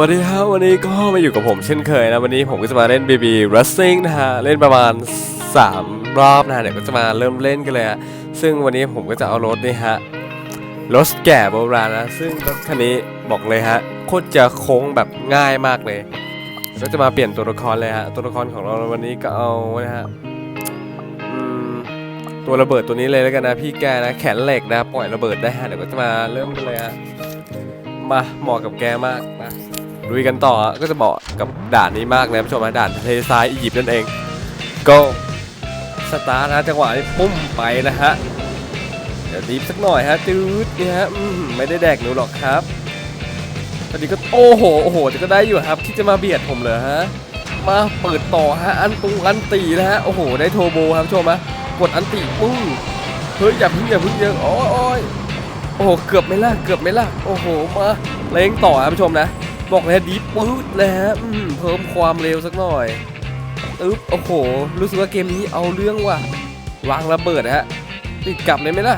วัสดีครับวันนี้ก็มาอยู่กับผมเช่นเคยนะ วันนี้ผมก็จะมาเล่น BB Racing นะฮะ เล่นประมาณ 3 รอบนะเดี๋ยวก็จะมาเริ่มเล่นกันเลยฮะซึ่งวันนี้ผมก็จะเอารถนี่ฮะ รถแก่โบราณนะ ซึ่งรถคันนี้บอกเลยฮะ โคตรจะโค้งแบบง่ายมากเลย ก็จะมาเปลี่ยนตัวละครเลยฮะ ตัวละครของเราวันนี้ก็เอานะฮะตัวระเบิดตัวนี้เลยแล้วกันนะพี่แกนะแขนเหล็กนะปล่อยระเบิดได้ฮะเดี๋ยวก็จะมาเริ่มกันเลยฮะมาเหมาะกับแกมากนะ ลุยกันต่อก็จะเหมาะกับด่านนี้มากนะผู้ชมด่านทะเลทรายอียิปต์นั่นเอง ก็สตาร์ทนะจังหวะนี้ปุ้มไปนะฮะเดี๋ยวดีฟสักหน่อยฮะจืดนี่ฮะไม่ได้แดกหนูหรอกครับตอนนี้ก็โอ้โหโอ้โหแต่ก็ได้อยู่ครับที่จะมาเบียดผมเหรอฮะมาเปิดต่อฮะอันตุงอันตีนะฮะโอ้โหได้โทโบครับผู้ชมนะกดอันตีปุ้งเฮ้ยอย่าพึ่งอย่าพึ่งเยอะโอ้ยโอ้ยโอ้โหเกือบไม่ล่ะเกือบไม่ล่ะโอ้โหมาเล้งต่อครับผู้ชมนะ บอกเลยดีปื๊ดเลยฮะเพิ่มความเร็วสักหน่อยอึ๊บโอ้โห รู้สึกว่าเกมนี้เอาเรื่องว่ะวางระเบิดนะฮะติดกลับเลยไหมล่ะ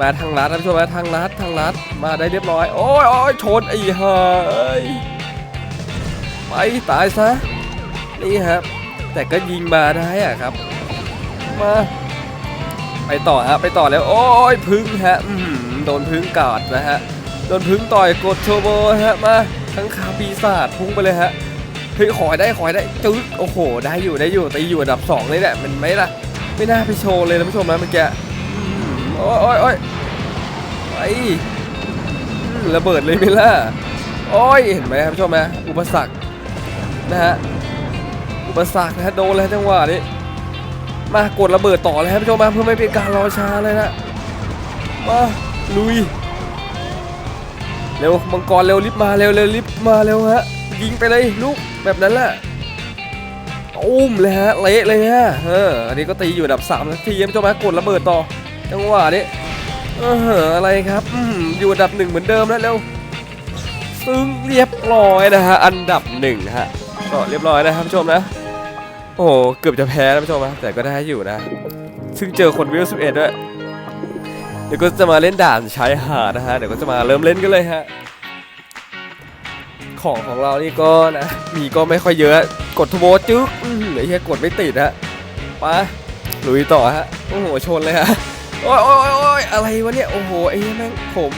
มาทางลัดนะผู้ชมนะทางลัดทางลัดมาได้เรียบร้อย โอ้ยโอ้ยชนไอ้ห่าเอ้ยไปตายซะนี่ครับแต่ก็ยิงมาได้อะครับ มา ไปต่อฮะไปต่อแล้ว โอ้ยพึ่งฮะโดนพึ่งกาดนะฮะ โดนพึ่งต่อยกดโชโบฮะมาทั้งขาปีศาจพุ่งไปเลยฮะเฮ้ยขอยได้ขอยได้จึ๊กโอ้โห ได้อยู่ได้อยู่ตีอยู่อันดับสองเลยแหละมันไหมล่ะไม่น่าไปโชว์เลยนะผู้ชมนะเมื่อกี้อืมโอ้ยโอ้ยโอ้ยไอระเบิดเลยไหมล่ะโอ้ยเห็นไหมครับผู้ชมนะอุปสรรคนะฮะอุปสรรคนะฮะโดนแล้วจังหวะนี้มากดระเบิดต่อเลยครับผู้ชมมาเพื่อไม่เป็นการรอช้าเลยนะมาลุย เร็วมังกรเร็วรีบมาเร็วเร็วรีบมาเร็วฮะยิงไปเลยลูกแบบนั้นแหละอุ้มเลยฮะเละเลยฮะเอออันนี้ก็ตีอยู่อันดับ3นาทีครับผู้ชมากดระเบิดต่อจังหวะนี้เอออะไรครับออยู่อันดับหนึ่งเหมือนเดิมแล้วเร็วซึ่งเรียบร้อยนะฮะอันดับหนึ่งฮะก็เรียบร้อยนะครับผู้ชมนะ โอ้โหเกือบจะแพ้นะผู้ชมนะแต่ก็ได้อยู่นะ ซึ่งเจอคนวิวสิบเอ็ดด้วย ดี๋ยวก็จะมาเล่นด่านชายหาดนะฮะ เดี๋ยวก็จะมาเริ่มเล่นกันเลยฮะ ของของเรานี่ก็นะ มีก็ไม่ค่อยเยอะ กดทูโบจึ๊กอื้อหือไอ้เหี้ยกดไม่ติดฮะไปลุยต่อฮะ โอ้โห ชนเลยฮะ โอ้ยโอ้ยโอ้ยอะไรวะเนี่ย โอ้โห ไอ้แม่งผม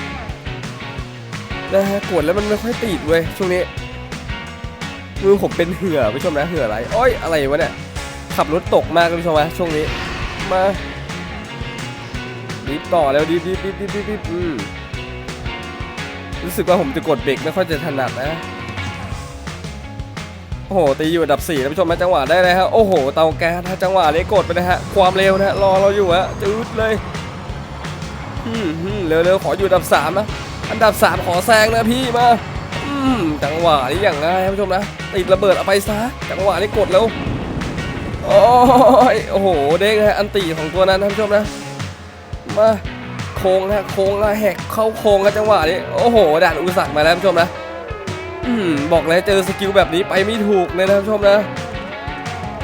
นะฮะ กดแล้วมันไม่ค่อยติดเว้ย ช่วงนี้ มือผมเป็นเหือผู้ชมนะ เหืออะไร โอ้ย อะไรวะเนี่ย ขับรถตกมากคุณผู้ชมนะช่วงนี้ มา ดีบต่อแล้วดีบดีบดีบดีบดีบดีบอืมรู้สึกว่าผมจะกดเบรกไม่ค่อยจะถนัดนะ โอ้โห ตีอยู่อันดับสี่านผู้ชมนะจังหวะได้เลยฮะ โอ้โห เตาแก๊สฮะจังหวะนี้กดไปนะฮะ ความเร็วนะรอเราอยู่ฮะจืดเลยอืมอืมเร็วๆ ขออยู่อันดับสามนะ อันดับสามขอแซงนะพี่มา อืม จังหวะนี้อย่างง่ายครับผู้ชมนะ ติดระเบิดเอาไปซะ จังหวะนี้กดแล้ว โอ้โห เด้งฮะ อันตีของตัวนั้นท่านผู้ชมนะ มาโค้งนะโค้งแล้วแหกเข้าโค้งกันจังหวะนี้โอ้โหด่านอุสรรคมาแล้วท่านผู้ชมนะอืมบอกเลยเจอสกิลแบบนี้ไปไม่ถูกเลยนะท่านผู้ชมนะ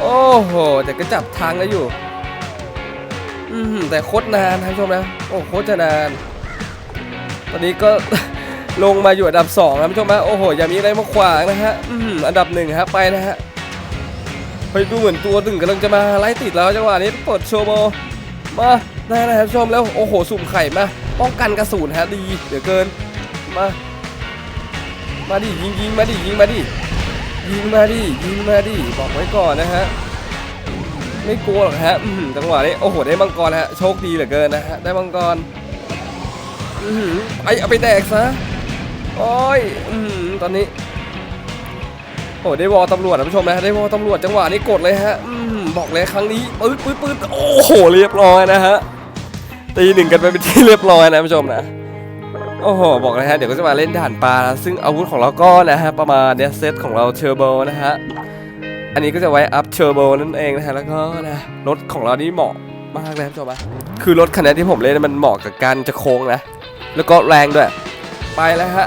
โอ้โหแต่ก็จับทางได้อยู่ อืมแต่โคตรนานท่านผู้ชมนะโอ้โคตรจะนาน ตอนนี้ก็ลงมาอยู่อันดับ2นะผู้ชมฮะโอ้โหอย่ามีอะไรมาขวางนะฮะอืมอันดับหนึ่งฮะไปนะฮะไปดูเหมือนตัวหนึ่งกำลังจะมาไล่ติดแล้วจังหวะนี้เปิดโชว์โบมา ได้แล้วครับผู้ชมแล้วโอ้โหสุ่มไข่มาป้องกันกระสุนฮะดีเหลือเกินมา มาดิยิงยิงมาดิยิงมาดิยิงมาดิยิงมาดิบอกไว้ก่อนนะฮะไม่กลัวหรอกฮะอืมจังหวะนี้โอ้โหได้มังกรฮะโชคดีเหลือเกินนะฮะได้มังกรอือไปเอาไปแดกซะโอ้ยอืมตอนนี้โอ้ได้วอลตำรวจนะผู้ชมนะได้วอลตำรวจจังหวะนี้กดเลยฮะอืมบอกเลยครั้งนี้ปื๊ดปื๊ดปื๊ดโอ้โหเรียบร้อยนะฮะ ตีหนึ่งกันไปเป็นที่เรียบร้อยนะผู้ชมนะโอ้โหบอกเลยฮะเดี๋ยวก็จะมาเล่นด่านปลาซึ่งอาวุธของเราก็นะฮะประมาณเนี้ยเซตของเราเชอร์โบนะฮะอันนี้ก็จะไว้อัพเชอร์โบนั่นเองนะฮะแล้วก็นะรถของเรานี่เหมาะมากเลยนะผู้ชมนะคือรถคันนี้ที่ผมเล่นมันเหมาะกับการจะโค้งนะ แล้วก็แรงด้วย ไปแล้วฮะ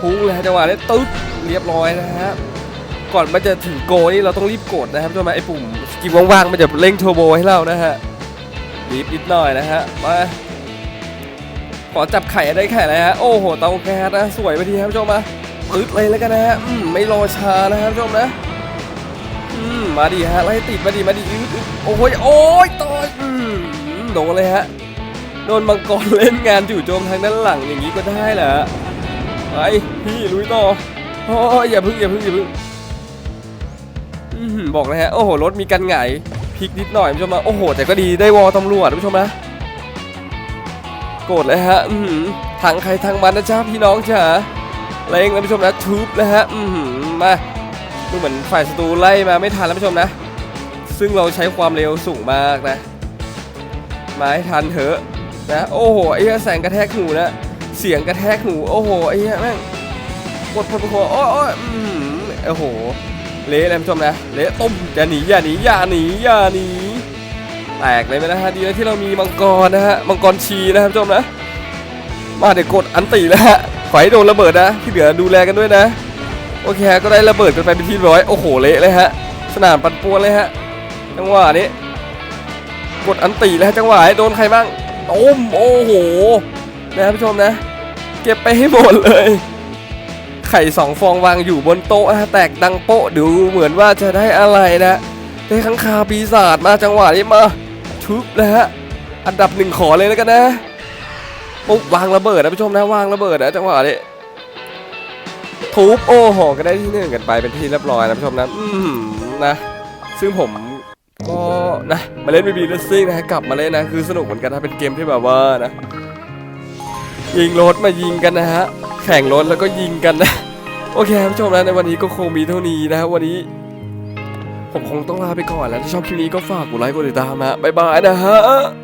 พุ่งเลยจังหวะนี้ตึ๊ดเรียบร้อยนะฮะก่อนมันจะถึงโกนี่เราต้องรีบกดนะครับใช่ไหมไอ้ปุ่มสกิลว่างๆมันจะเร่งเทอร์โบให้เรานะฮะ รีบนิดหน่อยนะฮะมาขอจับไข่ได้ไข่เลยฮะโอ้โหเตาแก๊สนะสวยไปทีครับผู้ชมมาอึดเลยแล้วกันนะฮะอืมไม่รอช้านะครับผู้ชมนะอืมมาดิฮะไล่ติดมาดิมาดิอึดอึดโอ้ยโอ้ยต่อยอืมโดนเลยฮะโดนมังกรเล่นงานจู่โจมทางด้านหลังอย่างนี้ก็ได้เหรอไปพี่ลุยต่อโอ้ยอย่าพึ่งอย่าพึ่งอย่าพึ่งอืมบอกเลยฮะโอ้โหรถมีกันไงาย พลิกนิดหน่อยผู้ชมนะโอ้โห แต่ก็ดีได้วอลตำรวจผู้ชมนะโกรธเลยฮะอือหือทางใครทางมันนะจ๊ะพี่น้องจ๋าเร่งนะผู้ชมนะทุบนะฮะอือหือมาดูเหมือนฝ่ายศัตรูไล่มาไม่ทันแล้วผู้ชมนะ ซึ่งเราใช้ความเร็วสูงมากนะมาให้ทันเถอะนะโอ้โหไอ้แสงกระแทกหูนะเสียงกระแทกหูโอ้โหไอ้แม่งปวดปวดปวดโอ้ยโอ้ยอือหือโอ้โห เละเลยผู้ชมนะเละต้มอย่าหนีอย่าหนีอย่าหนีอย่าหนีแตกเลยไหมนะฮะดีนะที่เรามีมังกรนะฮะมังกรชีนะครับผู้ชมนะ มาเดี๋ยวกดอันตีแล้วฮะขอให้โดนระเบิดนะที่เหลือดูแลกันด้วยนะ โอเคก็ได้ระเบิดกันไปเป็นที่ร้อยโอ้โหเละเลยฮะสนามปั่นป่วนเลยฮะจังหวะนี้ กดอันตีแล้วฮะจังหวะโดนใครบ้างโอ้มโอ้โหนะผู้ชมนะ เก็บไปให้หมดเลย ไข่สองฟองวางอยู่บนโต๊ะแตกดังโป๊ะดูเหมือนว่าจะได้อะไรนะได้ข้างคาปีศาจมาจังหวะนี้มาทุบนะฮะอันดับหนึ่งขอเลยแล้วกันนะปุ๊บวางระเบิดนะผู้ชมนะวางระเบิดนะจังหวะนี้ทุบโอ้โหก็ได้ที่หนึ่งกันไปเป็นที่เรียบร้อยนะผู้ชมนะอืมนะซึ่งผมก็นะมาเล่นบีบีเลสซิ่งนะกลับมาเล่นนะคือสนุกเหมือนกันนะเป็นเกมที่แบบว่านะยิงรถมายิงกันนะฮะ แข่งรถแล้วก็ยิงกันนะ โอเคท่านผู้ชมนะในวันนี้ก็คงมีเท่านี้นะครับวันนี้ ผมคงต้องลาไปก่อนแล้วถ้าชอบคลิปนี้ก็ฝากกดไลค์กดติดตามนะบ๊ายบายนะฮะ